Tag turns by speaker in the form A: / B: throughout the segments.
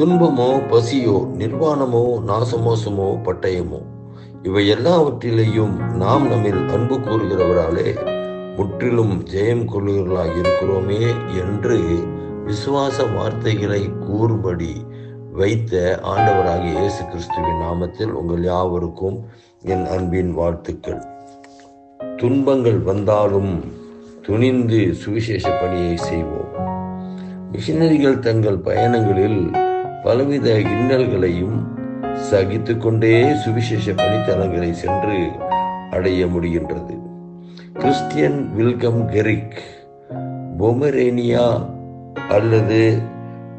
A: துன்பமோ பசியோ நிர்வாணமோ நாசமோசமோ பட்டயமோ இவை எல்லாவற்றிலேயும் நாம் நம்மில் அன்பு கூறுகிறவராலே முற்றிலும் ஜெயம் கொள்ளுகிறவர்களாக இருக்கிறோமே என்று விசுவாச வார்த்தைகளை கூறுபடி வைத்த ஆண்டவராக இயேசு கிறிஸ்துவின் நாமத்தில் உங்கள் யாவருக்கும் என் அன்பின் வாழ்த்துக்கள். துன்பங்கள் வந்தாலும் துணிந்து சுவிசேஷ பணியை செய்வோம். மிஷினரிகள் தங்கள் பயணங்களில் பலவித இன்னல்களையும் சகித்து கொண்டே சுவிசேஷ பணித்தலங்களை சென்று அடைய முடிகின்றது. கிறிஸ்டியன் வில்கம் கெரிக் பொமரேனியா அல்லது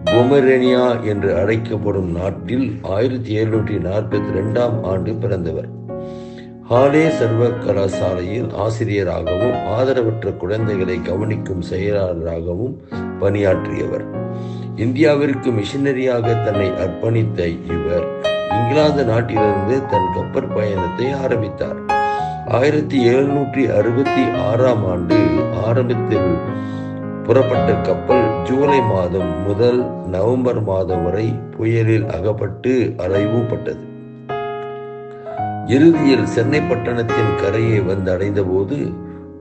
A: பொமரேனியா என்று அழைக்கப்படும் நாட்டில் ஆயிரத்தி எழுநூற்றி நாற்பத்தி ரெண்டாம் ஆண்டு பிறந்தவர். ஹாலே சர்வ கலாசாலையில் ஆசிரியராகவும் ஆதரவற்ற குழந்தைகளை கவனிக்கும் செயலாளராகவும் பணியாற்றியவர். இந்தியாவிற்கு மிஷனரியாக தன்னை அர்ப்பணித்த இவர் இங்கிலாந்து நாட்டிலிருந்து தன் கப்பற் பயணத்தை ஆரம்பித்தார். ஆயிரத்தி எழுநூற்றி அறுபத்தி ஆறாம் ஆண்டு ஆரம்பத்தில் புறப்பட்ட கப்பல் ஜூலை மாதம் முதல் நவம்பர் மாதம் வரை புயலில் அகப்பட்டு அலைவுபட்டது இறுதியில் சென்னை பட்டணத்தின் கரையை வந்து அடைந்தபோது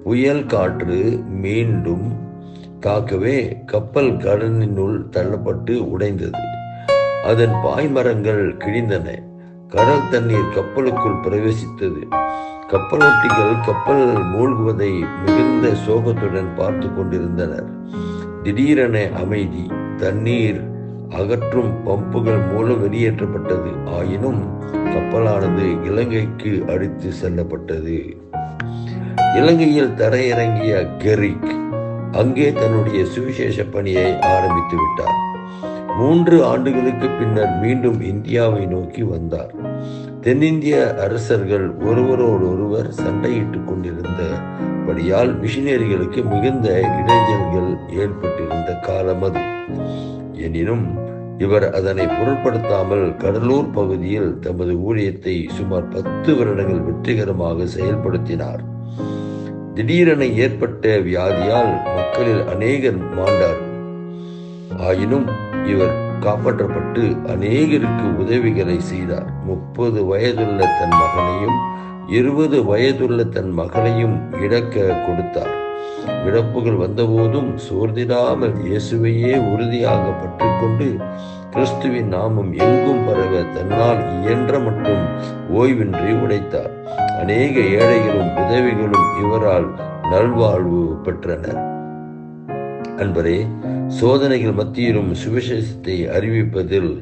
A: புயல் காற்று மீண்டும் தாக்கவே கப்பல் கடலினுள் தள்ளப்பட்டு உடைந்தது. அதன் பாய்மரங்கள் கிழிந்தன. கடல் தண்ணீர் கப்பலுக்குள் பிரவேசித்தது. கப்பலோட்டிகள் கப்பல் மூழ்குவதை மிகுந்த சோகத்துடன் பார்த்து கொண்டிருந்தனர். திடீரென அமைதி தண்ணீர் அகற்றும் பம்புகள் மூலம் வெளியேற்றப்பட்டது. ஆயினும் கப்பலானது இலங்கைக்கு அடித்து செல்லப்பட்டது. இலங்கையில் தரையிறங்கிய கெரிக் அங்கே தன்னுடைய சுவிசேஷ பணியை ஆரம்பித்து விட்டார். மூன்று ஆண்டுகளுக்கு பின்னர் மீண்டும் இந்தியாவை நோக்கி வந்தார். தென்னிந்திய அரசர்கள் ஒருவரோடு ஒருவர் சண்டையிட்டுக் கொண்டிருந்தபடியால் மிஷினரிகளுக்கு மிகுந்த இடைஞ்சல்கள் ஏற்பட்டிருந்த காலம் அது. எனினும் இவர் அதனை பொருட்படுத்தாமல் கடலூர் பகுதியில் தமது ஊழியத்தை சுமார் பத்து வருடங்கள் வெற்றிகரமாக செயல்படுத்தினார். திடீரென ஏற்பட்ட வியாதியால் மக்களில் அநேகர் மாண்டார். ஆயினும் இவர் காப்பாற்றப்பட்டு அநேகருக்கு உதவிகளை செய்தார். முப்பது வயதுள்ள தன் மகனையும் இருபது வயதுள்ள தன் மகளையும் இழக்க கொடுத்தார். இழப்புகள் வந்தபோதும் சோர்ந்திடாமல் இயேசுவையே உறுதியாக பற்றிக்கொண்டு கிறிஸ்துவின் நாமம் எங்கும் பரவ தன்னால் இயன்ற மற்றும் ஓய்வின்றி உடைத்தார். அநேக ஏழைகளும் உதவிகளும் இவரால் நல்வாழ்வு பெற்றனர். அன்பரே சோதனைகள் மத்தியிலும் சுவிசேஷத்தை அறிவிப்பதில்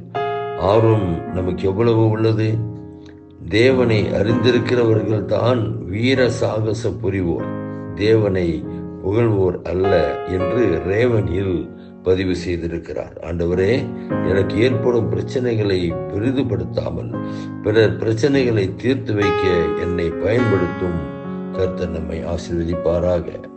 A: ஆர்வம் நமக்கு எவ்வளவு உள்ளது? தேவனை அறிந்திருக்கிறவர்கள் தான் வீர சாகச புரிவோர். தேவனை புகழ்வோர் அல்ல என்று ரேவனில் பதிவு செய்திருக்கிறார். ஆண்டவரே எனக்கு ஏற்படும் பிரச்சனைகளை பெரிதுபடுத்தாமல் பிறர் பிரச்சனைகளை தீர்த்து வைக்க என்னை பயன்படுத்தும் கர்த்தர் நம்மை ஆசீர்வதிப்பாராக.